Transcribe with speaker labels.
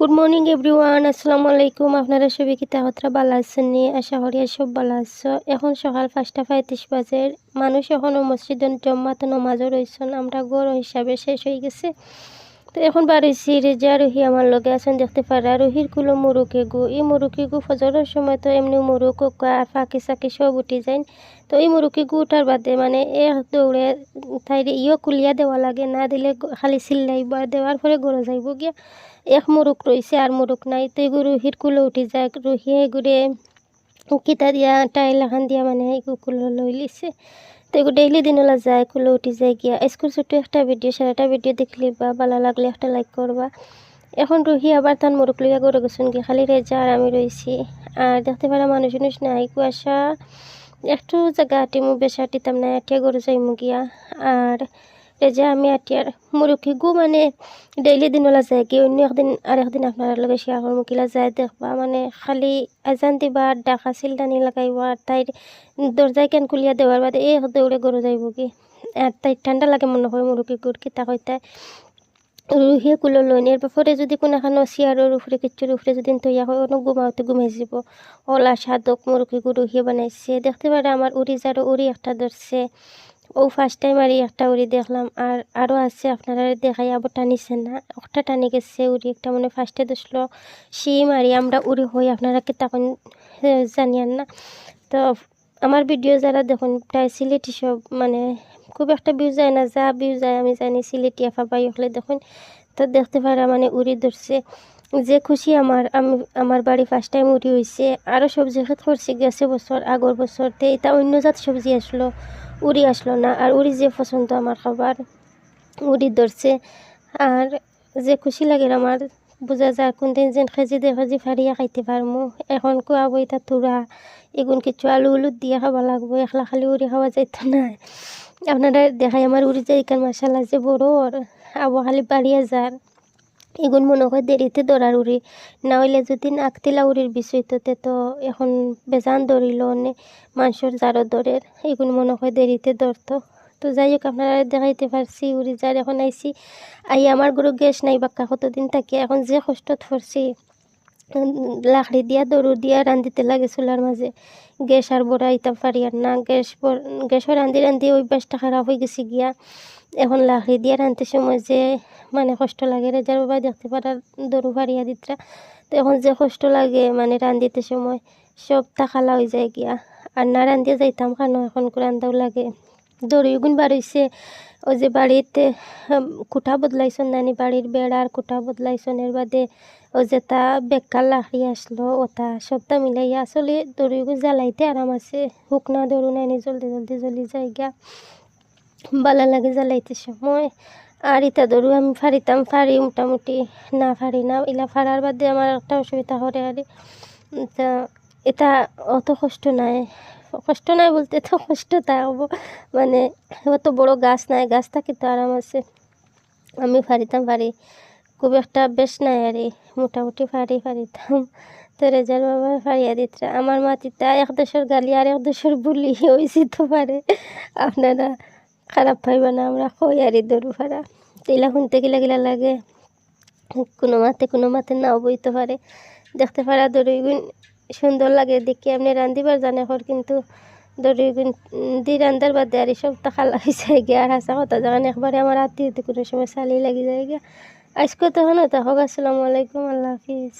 Speaker 1: Good morning everyone আসসালামু আলাইকুম আপনারা সবাই কি তাহতরা ভালো আছেন নি? আশা করি সব ভালো আছো। এখন সকাল পাঁচটা পঁয়ত্রিশ বাজে। মানুষ এখনও মসজিদ জম্মাতে নমাজও রয়েছেন। আমরা গড় হিসাবে শেষ হয়ে গেছে। তো এখন বাড়িছি রেজা রুহি আমার লগে আছেন দেখতে পারা। রুহির কুলো মুরুকে গু এই মুরুকি গু ফজরের সময় তো এমনি মুরুক আর ফাঁকি সাকি সব উঠি যায়। তো এই মুরুকি গু উঠার বাদে মানে এক দৌড়ে তাই ইও কুলিয়া দেওয়া লাগে, না দিলে খালি চিল্লাইব আর দেওয়ার পরে গড়ে যাইব গিয়া। এক মুরুক রয়েছে আর মুরুক নাই, তো এগুলো রুহির কুলো উঠি যায়। রুহি এগুড়ে কিতা দিয়া, টাইল এখান দিয়া মানে এগুলো কুলো লই লিছে। তো এগুলো ডেইলি দিনলা যায়, কুলো উঠি যায় গিয়া। স্কুল ছোটো একটা ভিডিও সারাটা ভিডিও দেখলি বা ভালো লাগলে একটা লাইক করবা। এখন রুহি আবার তার মুরুক লইয়া গড়ে গেছেন গিয়ে, খালি রেজা আর আমি রয়েছি আর দেখতে পারা মানুষ মানুষ নাই, কুয়াশা। একটু জায়গা আটিমু বেশ আটিতাম না আটিয়া গড়ে যাইমু গিয়া। আর রেজা আমি আটিয়ার মুরুখি গু মানে ডেইলি দিনলা যায়, কি অন্য একদিন আর একদিন আপনার লগে শেয়ার করব কিলা যায় দেখবা মানে খালি আজান দিবা, ডাকা চিলদানি লাগাইব আর তাই দরজায় কেন খুলিয়া দেওয়ার বাদে এই দৌড়ে গরু যাইব কি? আর তাই ঠান্ডা লাগে মনে হয় মুরুখি গুড় কিতা হইতে রুহিয়ে কুলো লইন এর ব্যাপারে যদি কোনো এখানে চেয়ারের উপরে কিচ্ছুর উপরে যদি তৈয়া হয় অনেক ঘুমাওতে ঘুমাই যাব। ওলা সাদক মুরগি রুহিয়ে বানাইছে। দেখতে পারে আমার উড়ি যারও উড়ি একটা ধরছে ও ফার্স্ট টাইম আর একটা উড়ি দেখলাম। আর আরও আছে, আপনারা দেখাই, আবার টানিছে না। একটা টানি গেছে উড়ি, একটা মানে ফার্স্টে দোষলো। শিম মারি আমরা উড়ি হই, আপনারা কি তখন জানিয়ান না। তো আমার ভিডিও যারা দেখুন, প্রায় সিলেটি সব মানে খুব একটা ভিউ যায় না, যা ভিউ যায় আমি জানি সিলেটি আফা পাই হলে দেখুন। তো দেখতে পারা মানে উড়ি ধরছে। যে খুশি আমার, আমি, আমার বাড়ি ফার্স্ট টাইম উড়ি হয়েছে আরও সবজি খেত করছি, গেছে বছর, আগর বছর তে এটা অন্য জাত সবজি আসলো। উড়ি আসলো না। আর উড়ি যে পছন্দ আমার খাবার উড়ি ধরছে। আর যে খুশি লাগে আমার, বোঝা যায় কোন দিন যেন খেজি দে খেজি ফাড়িয়া খাইতে পারমু। এখন কুয়া বইতা তুরা, এগুন কিছু আলু উলু দিয়ে খাওয়া লাগবো, একলা খালি উড়ি খাওয়া যাইতো না। আপনারা দেখাই আমার উড়ি যাই কার মাসালা যে বড়, আবো খালি বাড়িয়া যার। এগুন মনে হয় দেরিতে দৌড়ার উড়ি না হইলে যদি আকতিলা উড়ির বিষয়তে তো এখন বেজান দৌড়িল অনে মানুষের যারও দৌড়ের এগুন মনে হয় দেরিতে দৌড়তো তো যাই হোক আপনারা দেখাইতে পারছি উড়ি যার এখন আইসি আই আমার গরু গ্যাস নাই, বাক্কা কতদিন থাকি, এখন যে কষ্ট পড়ছি লাকড়ি দিয়া, দরু দিয়া রান্ধিতে লাগে চুলার মাঝে। গ্যাস আর বড়াইতে পারি আর না, গ্যাস গ্যাসও রান্ধি রান্ধি অভ্যাসটা খারাপ হয়ে গেছে গিয়া। এখন লাকড়ি দিয়া রাঁধতে সময় যে মানে কষ্ট লাগে রেজার বাবা দেখতে পারার দরু ফাড়িয়া দিতরা তো এখন যে কষ্ট লাগে মানে রান্ধিতে সময়, সব তাকালা হয়ে যায় গিয়া। আর না রান্ধিয়ে যাইতাম কেন? এখন রান্ধাও লাগে। দড়ি। গুণ বাড়িছে, ওই যে বাড়িতে কুঠা বদলাইছন নানি বাড়ির বেড়ার কুঠা বদলাইছন এর বাদে ও যে তা বেকার লাখি আসলো ওটা সবটা মিলাইয়া আসলে দড়িগুলো জ্বালাইতে আরাম আছে। শুকনা দরু নানি জলদি জলদি জ্বলি যায় গিয়া ভালো লাগে জ্বালাইতে সময়। আর ইতা দরু আমি ফাড়িতাম, ফাড়ি মোটামুটি না ফাড়ি না, ইলা ফাড়ার বাদে আমার একটা অসুবিধা করে আর এটা অত কষ্ট নাই। কষ্ট নাই বলতে তো কষ্ট থাকব মানে অত বড় গাছ নাই, গাছ থাকি তো আরাম আছে আমি ফাড়িতাম ফাড়ি খুব একটা বেশ নাই আর মোটামুটি ফাড়ি ফাড়িতাম তো রেজার বাবা ফাড়িয়া দিত আমার মাটিটা এক দেশের গালি আর এক দেশের বুলি হয়েছি তো পারে। আপনারা খারাপ পাইবা না, আমরা কই আর দরু ফাড়া তেলা শুনতে গিলা গিলা লাগে, কোনো মাতে কোনো মাতে নাও বইতে পারে। দেখতে পারা দড়িগুণ সুন্দর লাগে, দেখি আপনি রান্ধিবার জানে হর কিন্তু দড়ি দি রান্ধার বাদে আর সব তো খালা যায় গিয়ে আর হাসা কথা যখন একবারে আমার আত্মীয় কোনো সময় চালি লাগি যায় গিয়া। আজকে তখন হোক আসসালামু আলাইকুম, আল্লাহ হাফিজ।